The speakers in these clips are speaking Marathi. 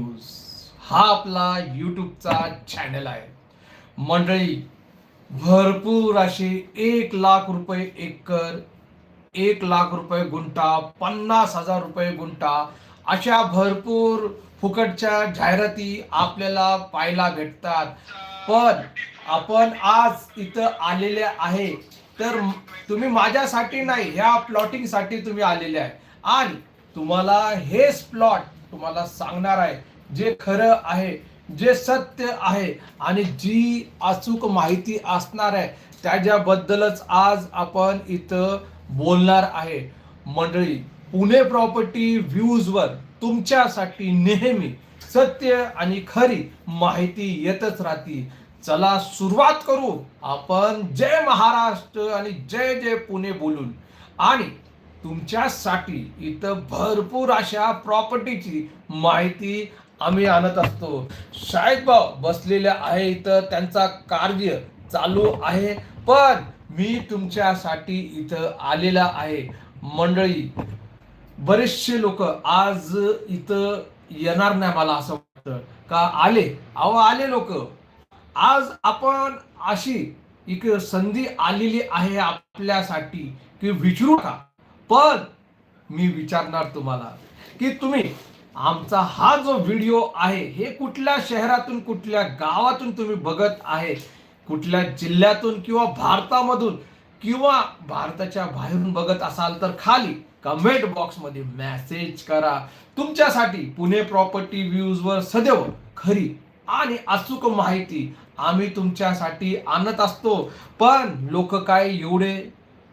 न्यूज हा आपला युट्यूबचा चॅनल आहे. मंडळी भरपूर असे एक लाख रुपये एकर एक लाख रुपये गुंठा पन्नास हजार रुपये गुंठा अशा भरपूर फुकटच्या जाहिराती आपल्याला पाहायला भेटतात. पण आपण आज इथं आलेले आहे. तर तुम्ही माझ्यासाठी नाही ह्या प्लॉटिंगसाठी तुम्ही आलेले आहे. आणि तुम्हाला हेच प्लॉट तुम्हाला सांगणार आहे. जे खरं आहे जे सत्य आहे आणि जी अचूक माहिती असणार आहे त्याच्याबद्दलच आज आपण इथं बोलणार आहे. मंडळी पुणे प्रॉपर्टी व्ह्यूजवर तुमच्यासाठी नेहमी सत्य आणि खरी माहिती येतच राहते. चला सुरुवात करू. आपण जय महाराष्ट्र आणि जय जय पुणे बोलून. आणि तुमच्यासाठी इथं भरपूर अशा प्रॉपर्टीची माहिती आम्ही आणत असतो. शाळेत भाऊ बसलेले आहे इथं त्यांचा कार्य चालू आहे पण मी तुमच्यासाठी इथं आलेला आहे. मंडळी बरेचसे लोक आज इथं येणार नाही मला असं वाटतं. का आले? अहो आले लोक. आज आपण अशी एक संधी आलेली आहे आपल्यासाठी की विचारू का? पण मी विचारणार तुम्हाला की तुम्ही आमचा हा जो व्हिडिओ आहे हे कुठल्या शहरातून कुठल्या गावातून तुम्ही बघत आहे कुठल्या जिल्ह्यातून किंवा भारतामधून किंवा भारताच्या बाहेरून बघत असाल तर खाली कमेंट बॉक्समध्ये मेसेज करा. तुमच्यासाठी पुणे प्रॉपर्टी व्ह्यूजवर सदैव खरी आणि अचूक माहिती आम्ही तुमच्यासाठी आणत असतो. पण लोक काय एवढे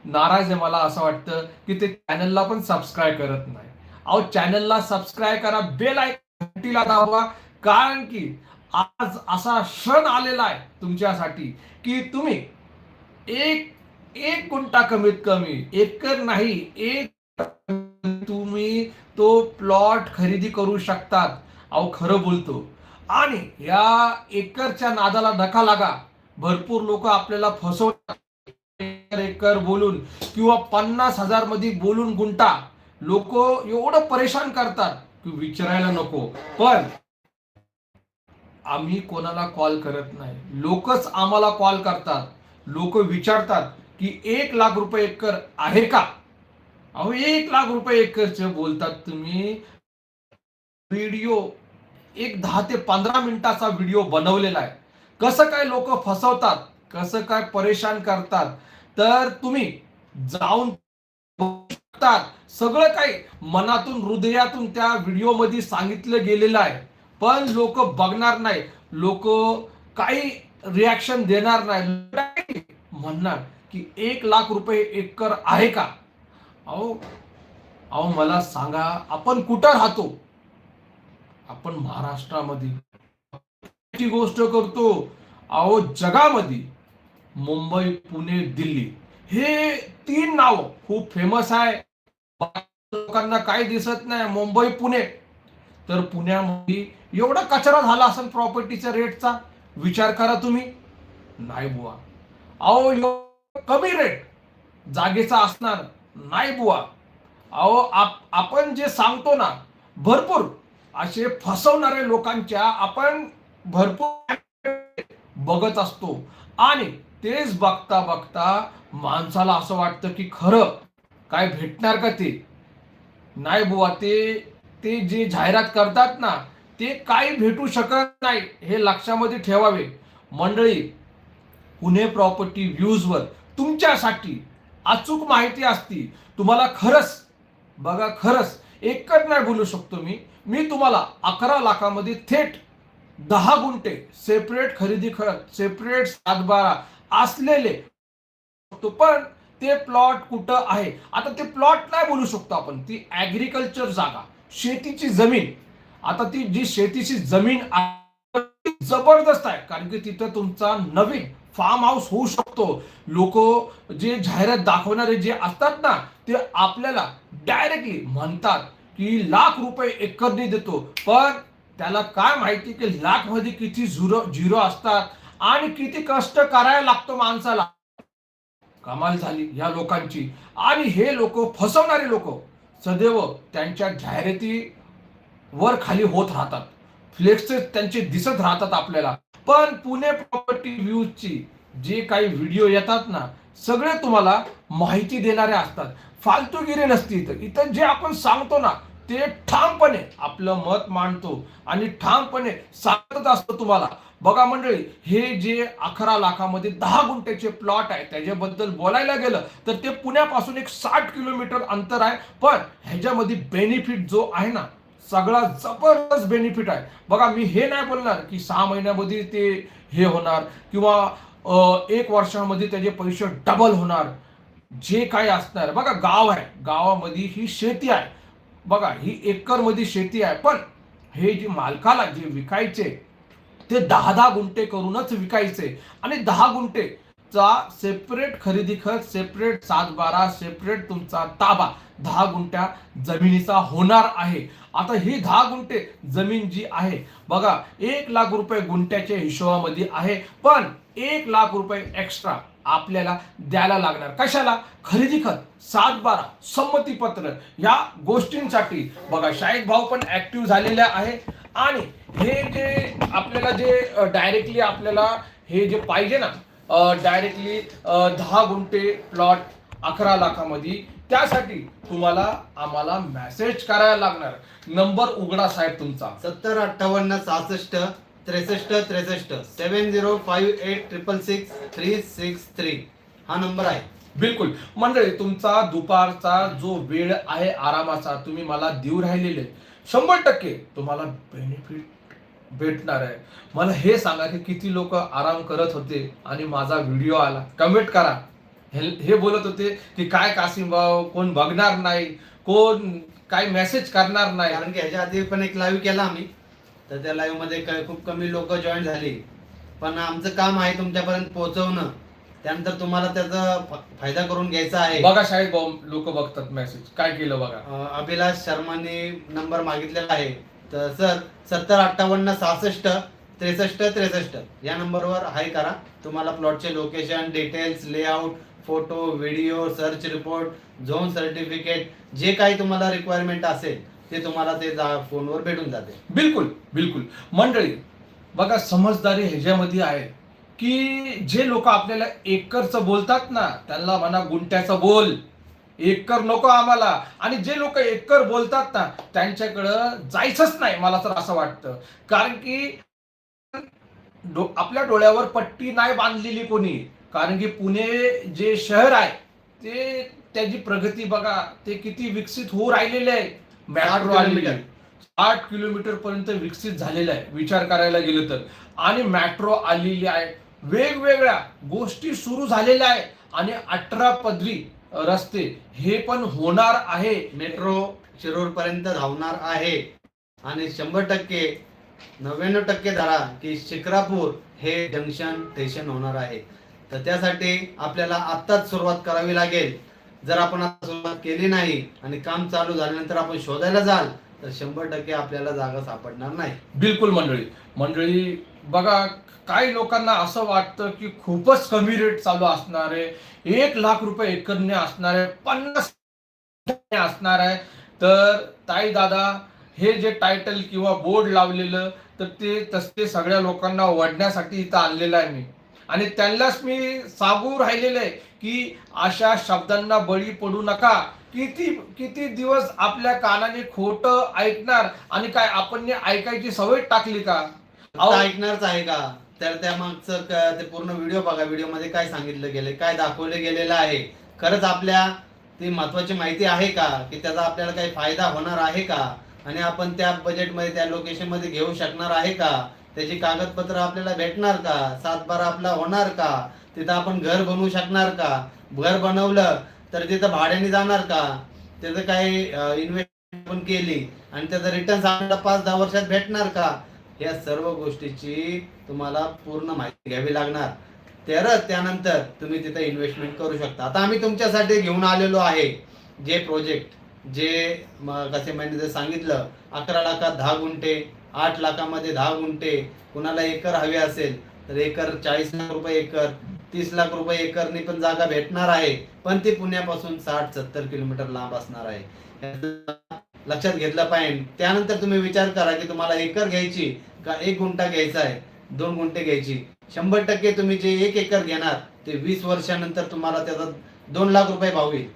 नाराज आहे मला असं वाटतं की ते चॅनलला पण सबस्क्राईब करत नाही. अहो चॅनलला सबस्क्राईब करा बेल घंटीला दाबवा कारण की आज असा क्षण आलेला आहे तुमच्यासाठी की तुम्ही एक एक गुंठा कमीत कमी एकर नाही एक तुम्ही तो प्लॉट खरेदी करू शकतात. अहो खरं बोलतो. आणि या एकरच्या नादाला धक्का लागा. भरपूर लोक आपल्याला फसवतात. एकर बोलून किंवा पन्नास हजारमध्ये बोलून गुंटा लोक एवढं परेशान करतात की विचारायला नको. पण आम्ही कोणाला कॉल करत नाही. लोकच आम्हाला कॉल करतात. लोक विचारतात की एक लाख रुपये एकर आहे का? अहो एक लाख रुपये एकरचे बोलतात तुम्ही. व्हिडिओ एक दहा ते पंधरा मिनिटाचा व्हिडिओ बनवलेला आहे. कसं काय लोक फसवतात? कसं काय परेशान करतात? तर तुम्ही जाऊन सगळं काही मनातून हृदयातून त्या व्हिडिओमध्ये सांगितलं गेलेलं आहे. पण लोक बघणार नाही. लोक काही रिॲक्शन देणार नाही. म्हणणार की एक लाख रुपये एकर आहे का? अहो अहो मला सांगा आपण कुठं राहतो? आपण महाराष्ट्रामध्ये. गोष्ट करतो. अहो जगामध्ये. मुंबई पुणे दिल्ली. हे तीन नाव खूप फेमस आहे. लोकांना काही दिसत नाही. मुंबई पुणे. तर पुण्यामध्ये एवढा कचरा झाला असेल प्रॉपर्टीच्या रेटचा विचार करा तुम्ही. नाही बुवा. अहो कमी रेट जागेचा असणार नाही बुवा. अहो आपण जे सांगतो ना भरपूर असे फसवणारे लोकांच्या आपण भरपूर बघत असतो. आणि तेच बघता बघता माणसाला असं वाटतं की खरं काय भेटणार का ते? नाही बुवा ते ते जे जाहिरात करतात ना ते काही भेटू शकत नाही हे लक्षामध्ये ठेवावे. मंडळी पुणे प्रॉपर्टी व्ह्यूजवर तुमच्यासाठी अचूक माहिती असती. तुम्हाला खरंच बघा खरंच एकच नाही बोलू शकतो मी. मी तुम्हाला अकरा लाखामध्ये थेट दहा गुंठे सेपरेट खरेदी खत सेपरेट सातबारा असलेले. पण ते प्लॉट कुठं आहे? आता ते प्लॉट नाही बोलू शकतो आपण. ती ऍग्रिकल्चर जागा. शेतीची जमीन. आता ती जी शेतीची जमीन आहे, जबरदस्त आहे. कारण की तिथं तुमचा नवीन फार्म हाऊस होऊ शकतो. लोक जे जाहिरात दाखवणारे जे असतात ना ते आपल्याला डायरेक्टली म्हणतात की लाख रुपये एकरने देतो. पण त्याला काय माहिती की लाखमध्ये किती झिरो झिरो असतात? आणि किती कष्ट करायला लागतो माणसाला. कमाल झाली या लोकांची. आणि हे लोक फसवणारे लोक सदैव त्यांच्या जाहिराती वर खाली होत राहतात. फ्लेक्सेस त्यांचे दिसत राहतात आपल्याला. पण पुणे प्रॉपर्टी व्ह्यूजची जे काही व्हिडिओ येतात ना सगळे तुम्हाला माहिती देणारे असतात. फालतूगिरी नसती इथं. इथं जे आपण सांगतो ना ते ठामपणे आपलं मत मांडतो. आणि ठामपणे सांगत असतो तुम्हाला. बघा मंडळी हे जे अकरा लाखामध्ये दहा गुंठ्याचे प्लॉट आहे त्याच्याबद्दल बोलायला गेलं तर ते पुण्यापासून एक साठ किलोमीटर अंतर आहे. पण ह्याच्यामध्ये बेनिफिट जो आहे ना सगळा जबरदस्त बेनिफिट आहे. बघा मी हे नाही बोलणार की सहा महिन्यामध्ये ते हे होणार किंवा एक वर्षामध्ये त्याचे पैसे डबल होणार. जे काही असणार बघा गाव आहे. गावामध्ये ही शेती आहे. बघा ही एकरमध्ये शेती आहे. पण हे जे मालकाला जे विकायचे ते दहा दहा गुंठे करूनच विकायचे. आणि दहा गुंठे चा सेपरेट खरेदी खत सेपरेट सात बारा सेपरेट तुमचा ताबा दहा गुंठ्या जमिनीचा होणार आहे. आता ही दहा गुंठे जमीन जी आहे बघा एक लाख रुपये गुंठ्याच्या हिशोबामध्ये आहे पण एक लाख रुपये एक्स्ट्रा आपल्याला द्यायला लागणार. कशाला? खरेदी खत सात बारा संमती पत्र या गोष्टींसाठी. बघा शाहीद भाऊ पण ऍक्टिव्ह झालेला आहे. आणि हे जे आपल्याला जे डायरेक्टली आपल्याला हे जे पाहिजे ना डायरेक्टली दहा गुंठे प्लॉट अकरा लाखामध्ये त्यासाठी तुम्हाला आम्हाला मेसेज करायला लागणार. नंबर उघडा साहेब तुमचा. सत्तर अठ्ठावन्न सहासष्ट त्रेसष्ट त्रेसष्ट seven zero five eight triple six three six three हा नंबर आहे. बिलकुल. मंडळी तुमचा दुपारचा जो वेळ आहे आरामाचा तुम्ही मला देऊ राहिलेले. शंभर टक्के तुम्हाला बेनिफिट भेटणार आहे. मला हे सांगा की किती लोक आराम करत होते आणि माझा व्हिडिओ आला. कमेंट करा. हे बोलत होते की काय कासिम भाऊ कोण बघणार नाही कोण काय मेसेज करणार नाही. कारण की ह्याच्या आधी पण एक लाईव्ह केला आम्ही. तर त्या लाईव्हमध्ये खूप कमी लोक जॉईन झाली. पण आमचं काम आहे तुमच्यापर्यंत पोहोचवणं. त्यानंतर तुम्हाला त्याचा फ- फायदा करून घ्यायचा आहे. बघा शाहीद भाऊ लोक बघतात मेसेज काय केलं बघा. अं, अभिलाष शर्माने नंबर मागितलेला आहे. तर सर सत्तर अठ्ठावन्न सहासष्ट त्रेसष्ट त्रेसष्ट या नंबरवर हाय करा. तुम्हाला प्लॉटचे location details layout photo video search report zone certificate जे काही तुम्हाला रिक्वायरमेंट असेल ते तुम्हाला ते जा- फोनवर भेटून जाते. बिलकुल बिलकुल. मंडळी बघा समजदारी ह्याच्यामध्ये आहे. की जे लोक आपल्याला एकरचं बोलतात ना त्यांना म्हणा गुंट्याचं बोल. एकर नको आम्हाला. आणि जे लोक एकर बोलतात ना त्यांच्याकडं जायचंच नाही मला तर असं वाटतं. कारण की डो- आपल्या डोळ्यावर पट्टी नाही बांधलेली कोणी. कारण की पुणे जे शहर आहे ते त्याची प्रगती बघा ते किती विकसित होऊ राहिलेले आहे. मेट्रो आलेली आहे. आठ किलोमीटर पर्यंत विकसित झालेलं आहे विचार करायला गेलं तर. आणि मेट्रो आलेली आहे. वेगवेगळ्या गोष्टी सुरू झालेल्या आहे आणि अठरा पदरी रस्ते हे पण होणार आहे. मेट्रो शिरूर पर्यंत धावणार आहे. आणि शंभर टक्के नव्याण्णव टक्के धरा की शिक्रापूर हे जंक्शन स्टेशन होणार आहे. तर त्यासाठी आपल्याला आत्ताच सुरुवात करावी लागेल. जर आपण आता सुरुवात केली नाही आणि काम चालू झाल्यानंतर आपण शोधायला जाल तर शंभर टक्के आपल्याला जागा सापडणार नाही. बिलकुल मंडळी. मंडळी बघा काही लोकांना असं वाटतं की खूपच कमी रेट चालू असणार आहे. एक लाख रुपये एकरने असणार आहे. पन्नास असणार आहे. तर ताई दादा हे जे टायटल किंवा बोर्ड लावलेलं तर ते तसते सगळ्या लोकांना वडण्यासाठी इथं आणलेलं आहे मी. आणि त्यांनाच मी सांगू राहिलेलं आहे की अशा शब्दांना बळी पडू नका. किती किती दिवस आपल्या कानाने खोट ऐकणार आणि काय आपण ऐकायची सवय टाकली का? ऐकणारच आहे का? तर त्या मागचं ते पूर्ण व्हिडिओ बघा. व्हिडिओमध्ये काय सांगितलं गेले काय दाखवले गेलेलं आहे. खरंच आपल्या ती महत्वाची माहिती आहे का? की त्याचा आपल्याला काही फायदा होणार आहे का? आणि आपण त्या बजेटमध्ये त्या लोकेशनमध्ये घेऊ शकणार आहे का? त्याची कागदपत्र आपल्याला भेटणार का? सातबारा आपला होणार का? तिथं आपण घर बनवू शकणार का? घर बनवलं तर तिथं भाड्याने जाणार का? त्याचं काही इन्व्हेस्ट पण केली आणि त्याचा रिटर्न आपल्याला पाच दहा वर्षात भेटणार का? या सर्व गोष्टीची तुम्हाला पूर्ण माहिती घ्यावी लागणार. तरच त्यानंतर तुम्ही तिथे इन्व्हेस्टमेंट करू शकता. आता आम्ही तुमच्यासाठी घेऊन आलेलो आहे जे प्रोजेक्ट जे कसे म्हणजे सांगितलं अकरा लाखात दहा गुंठे आठ लाखामध्ये दहा गुंठे कुणाला एकर हवे असेल तर एकर चाळीस लाख रुपये एकर तीस लाख रुपये एकरनी पण जागा भेटणार आहे पण ती पुण्यापासून साठ सत्तर किलोमीटर लांब असणार आहे. लक्षात घेतलं पाहिजे. त्यानंतर तुम्ही विचार करा की तुम्हाला एकर घ्यायची का एक गुंठा घ्यायचा आहे? दोन गुंठे घ्यायची. शंभर टक्के तुम्ही जे एक एकर घेणार ते वीस वर्षानंतर तुम्हाला त्याचा दोन लाख रुपये भाव येईल.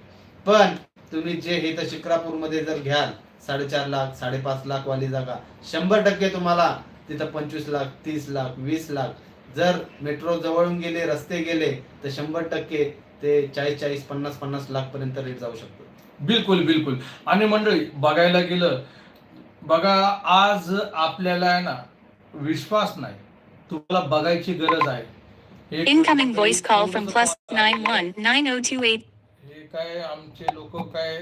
पण तुम्ही जे हे तर शिक्रापूरमध्ये जर घ्याल साडेचार लाख साडेपाच लाख वाली जागा शंभर टक्के तुम्हाला तिथं पंचवीस लाख तीस लाख वीस लाख. जर मेट्रो जवळून गेले रस्ते गेले तर शंभर टक्के ते चाळीस चाळीस पन्नास पन्नास लाख पर्यंत रेट जाऊ शकतो. बिलकुल बिलकुल. आणि मंडळी बघायला गेलं बघा आज आपल्याला आहे ना विश्वास नाही. तुम्हाला बघायची गरज आहे. Incoming voice call from plus nine one nine oh two eight. हे काय आमचे लोक काय?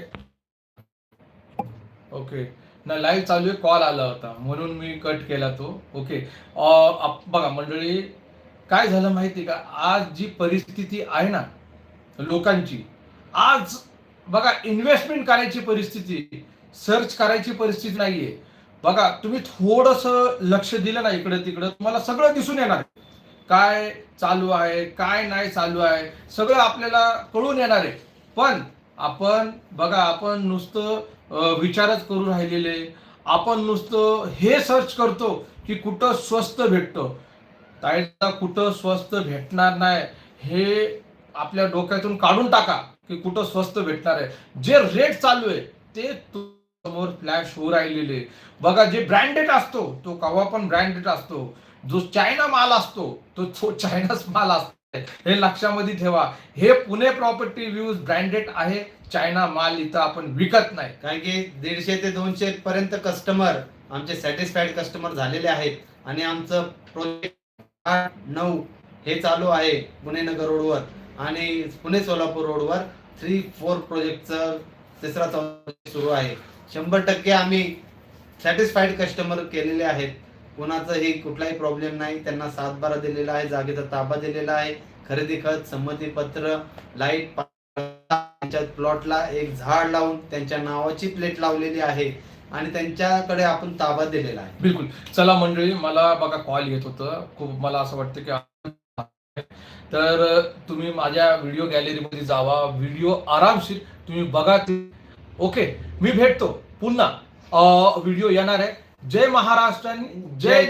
ओके. ना लाईव्ह चालू आहे कॉल आला होता. म्हणून मी कट केला तो. ओके. बघा मंडळी काय झालं माहिती का? आज जी परिस्थिती आहे ना लोकांची आज बघा इन्व्हेस्टमेंट करायची परिस्थिती सर्च करायची परिस्थिती नाहीये. बघा तुम्ही थोडस लक्ष दिलं ना इकडे तिकडं तुम्हाला सगळं दिसून येणार काय चालू आहे काय नाही चालू आहे सगळं आपल्याला कळून येणार आहे. पण आपण बघा आपण नुसतं विचारच करू राहिलेले. आपण नुसतं हे सर्च करतो की कुठं स्वस्त भेटतं. ताईला कुठं स्वस्त भेटणार नाही हे आपल्या डोक्यातून काढून टाका. की कुठं स्वस्त भेटणार आहे. जे रेट चालू आहे ते समोर फ्लॅश होऊ राहिलेले. बघा जे ब्रँडेड असतो तो कवा पण ब्रँडेड असतो. जो चायना माल असतो तो तो चायनाच माल असतो. हे लक्षामध्ये ठेवा. हे पुणे प्रॉपर्टी व्ह्यूज ब्रँडेड आहे. चायना माल इथं आपण विकत नाही. कारण की दीडशे ते दोनशे पर्यंत कस्टमर आमचे सॅटिस्फाईड कस्टमर झालेले आहेत. आणि आमचं प्रोजेक्ट आठ नऊ हे चालू आहे पुणे नगर रोडवर. आणि पुणे सोलापूर रोडवर थ्री फोर प्रोजेक्टचं तिसरा चौथा सुरू आहे. शंभर टक्के आम्ही सॅटिस्फाईड कस्टमर केलेले आहेत. कोणाचंही कुठलाही प्रॉब्लेम नाही. त्यांना सातबारा दिलेला आहे जागेचा ताबा दिलेला आहे. खरेदी खत संमतीपत्र लाइट त्यांच्या प्लॉटला एक झाड लावून त्यांच्या नावाची प्लेट लावलेली आहे. आणि त्यांच्याकडे आपण ताबा दिलेला आहे. बिलकुल. चला मंडळी मला बघा कॉल येत होतं. खूप मला असं वाटतं की तर तुम्ही माझ्या व्हिडिओ गॅलरीमध्ये जावा. व्हिडिओ आरामशीर तुम्ही बघा ते. ओके मी भेटतो पुन्हा. व्हिडिओ येणार आहे. जय महाराष्ट्र आणि जय